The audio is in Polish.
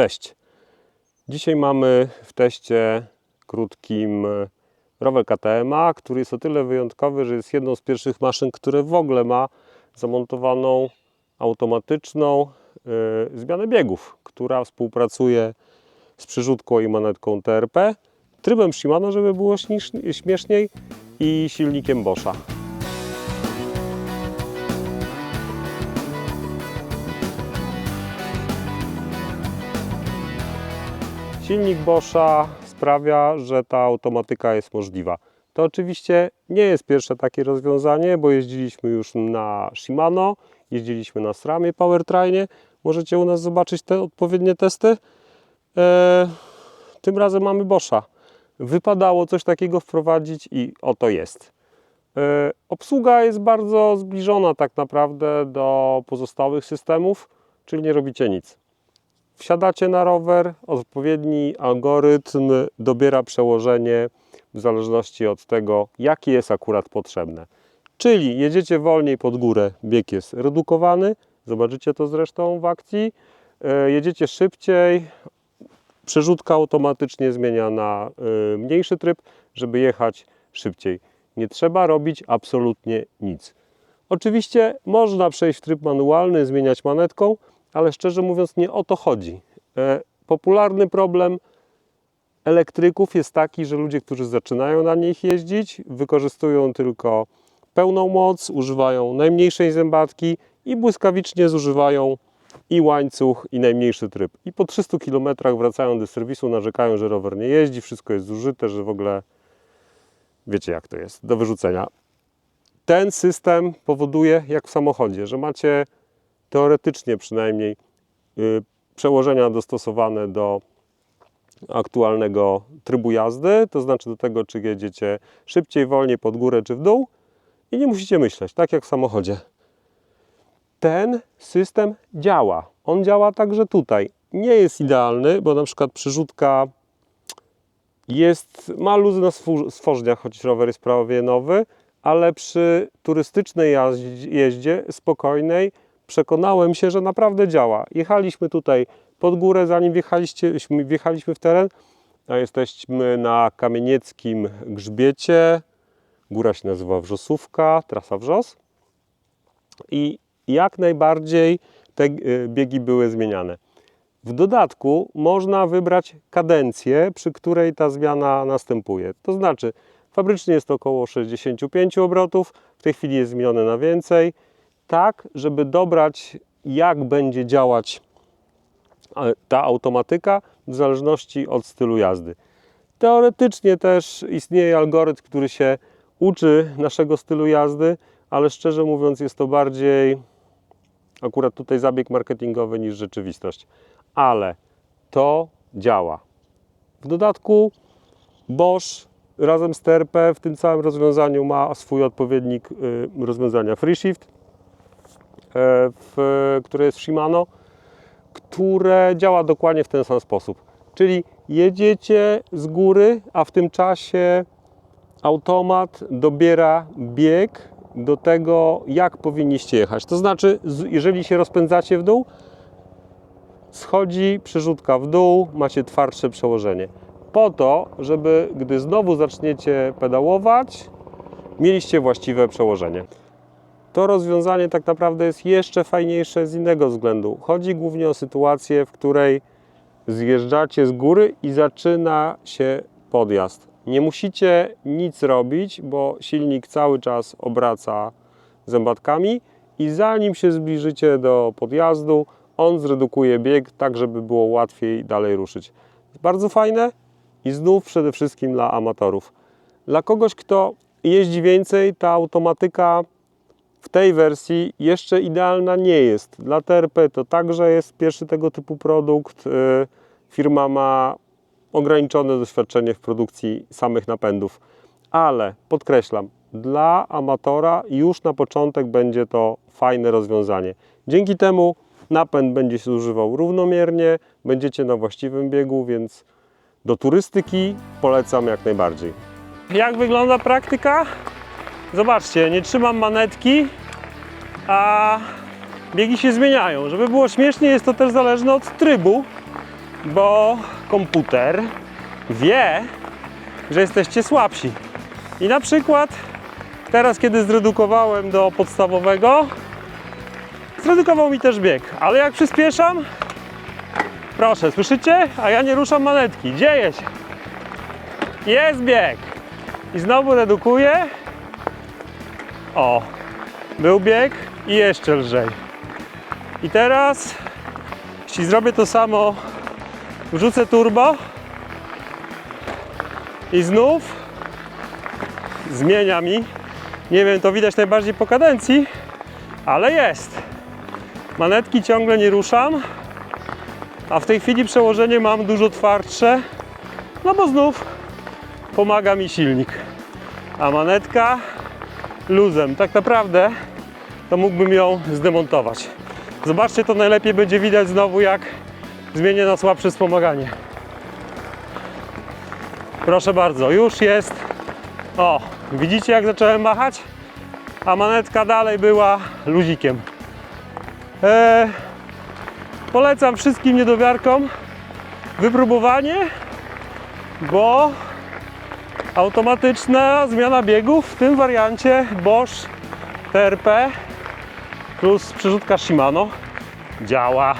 Cześć. Dzisiaj mamy w teście krótkim rower KTM-a, który jest o tyle wyjątkowy, że jest jedną z pierwszych maszyn, które w ogóle ma zamontowaną automatyczną e, zmianę biegów, która współpracuje z przyrzutką i manetką TRP, trybem Shimano, żeby było śmiesz- śmieszniej i silnikiem Boscha. Silnik Boscha sprawia, że ta automatyka jest możliwa. To oczywiście nie jest pierwsze takie rozwiązanie, bo jeździliśmy już na Shimano, jeździliśmy na SRAMie Powertrainie. Możecie u nas zobaczyć te odpowiednie testy. Eee, tym razem mamy Boscha. Wypadało coś takiego wprowadzić i oto jest. E, Obsługa jest bardzo zbliżona tak naprawdę do pozostałych systemów, czyli nie robicie nic. Wsiadacie na rower, odpowiedni algorytm dobiera przełożenie w zależności od tego, jakie jest akurat potrzebne. Czyli jedziecie wolniej pod górę, bieg jest redukowany, zobaczycie to zresztą w akcji. E, Jedziecie szybciej, przerzutka automatycznie zmienia na y, mniejszy tryb, żeby jechać szybciej. Nie trzeba robić absolutnie nic. Oczywiście można przejść w tryb manualny, zmieniać manetką, ale szczerze mówiąc nie o to chodzi. E, Popularny problem elektryków jest taki, że ludzie, którzy zaczynają na nich jeździć, wykorzystują tylko pełną moc, używają najmniejszej zębatki i błyskawicznie zużywają i łańcuch, i najmniejszy tryb. I po 300 km wracają do serwisu, narzekają, że rower nie jeździ, wszystko jest zużyte, że w ogóle wiecie jak to jest, do wyrzucenia. Ten system powoduje, jak w samochodzie, że macie teoretycznie przynajmniej y, przełożenia dostosowane do aktualnego trybu jazdy, to znaczy do tego, czy jedziecie szybciej, wolniej, pod górę czy w dół i nie musicie myśleć, tak jak w samochodzie ten system działa. On działa także tutaj. Nie jest idealny, bo na przykład przyrzutka jest, ma luzy na stworzeniach, choć rower jest prawie nowy, ale przy turystycznej jeździe spokojnej przekonałem się, że naprawdę działa. Jechaliśmy tutaj pod górę, zanim wjechaliśmy w teren, a jesteśmy na kamienieckim grzbiecie. Góra się nazywa Wrzosówka, trasa Wrzos i jak najbardziej te y, biegi były zmieniane. W dodatku można wybrać kadencję, przy której ta zmiana następuje. To znaczy, fabrycznie jest to około 65 obrotów, w tej chwili jest zmienione na więcej, tak żeby dobrać, jak będzie działać e, ta automatyka w zależności od stylu jazdy. Teoretycznie też istnieje algorytm, który się uczy naszego stylu jazdy, ale szczerze mówiąc jest to bardziej akurat tutaj zabieg marketingowy niż rzeczywistość. Ale to działa. W dodatku Bosch razem z TRP w tym całym rozwiązaniu ma swój odpowiednik y, rozwiązania FreeShift, w, które jest Shimano, które działa dokładnie w ten sam sposób. Czyli jedziecie z góry, a w tym czasie automat dobiera bieg do tego, jak powinniście jechać. To znaczy, jeżeli się rozpędzacie w dół, schodzi przerzutka w dół, macie twardsze przełożenie. Po to, żeby gdy znowu zaczniecie pedałować, mieliście właściwe przełożenie. To rozwiązanie tak naprawdę jest jeszcze fajniejsze z innego względu. Chodzi głównie o sytuację, w której zjeżdżacie z góry i zaczyna się podjazd. Nie musicie nic robić, bo silnik cały czas obraca zębatkami i zanim się zbliżycie do podjazdu, on zredukuje bieg tak, żeby było łatwiej dalej ruszyć. Bardzo fajne i znów przede wszystkim dla amatorów. Dla kogoś, kto jeździ więcej, ta automatyka tej wersji jeszcze idealna nie jest. Dla TRP to także jest pierwszy tego typu produkt. Y, Firma ma ograniczone doświadczenie w produkcji samych napędów, ale podkreślam, dla amatora już na początek będzie to fajne rozwiązanie. Dzięki temu napęd będzie się używał równomiernie, będziecie na właściwym biegu, więc do turystyki polecam jak najbardziej. Jak wygląda praktyka? Zobaczcie, nie trzymam manetki, a biegi się zmieniają. Żeby było śmiesznie, jest to też zależne od trybu. bo komputer wie, że jesteście słabsi. I na przykład teraz, kiedy zredukowałem do podstawowego, zredukował mi też bieg, ale jak przyspieszam, proszę, słyszycie? A ja nie ruszam manetki, dzieje się. Jest bieg. I znowu redukuję. O, był bieg i jeszcze lżej. I teraz, jeśli zrobię to samo, wrzucę turbo i znów zmienia mi. Nie wiem, to widać najbardziej po kadencji, ale jest. Manetki ciągle nie ruszam, a w tej chwili przełożenie mam dużo twardsze, no bo znów pomaga mi silnik. A manetka luzem. Tak naprawdę to mógłbym ją zdemontować. Zobaczcie, to najlepiej będzie widać znowu, jak zmienię na słabsze wspomaganie. Proszę bardzo, już jest. O, widzicie jak zacząłem machać? A manetka dalej była luzikiem. Eee, polecam wszystkim niedowiarkom wypróbowanie, bo automatyczna zmiana biegów w tym wariancie Bosch TRP plus przerzutka Shimano działa.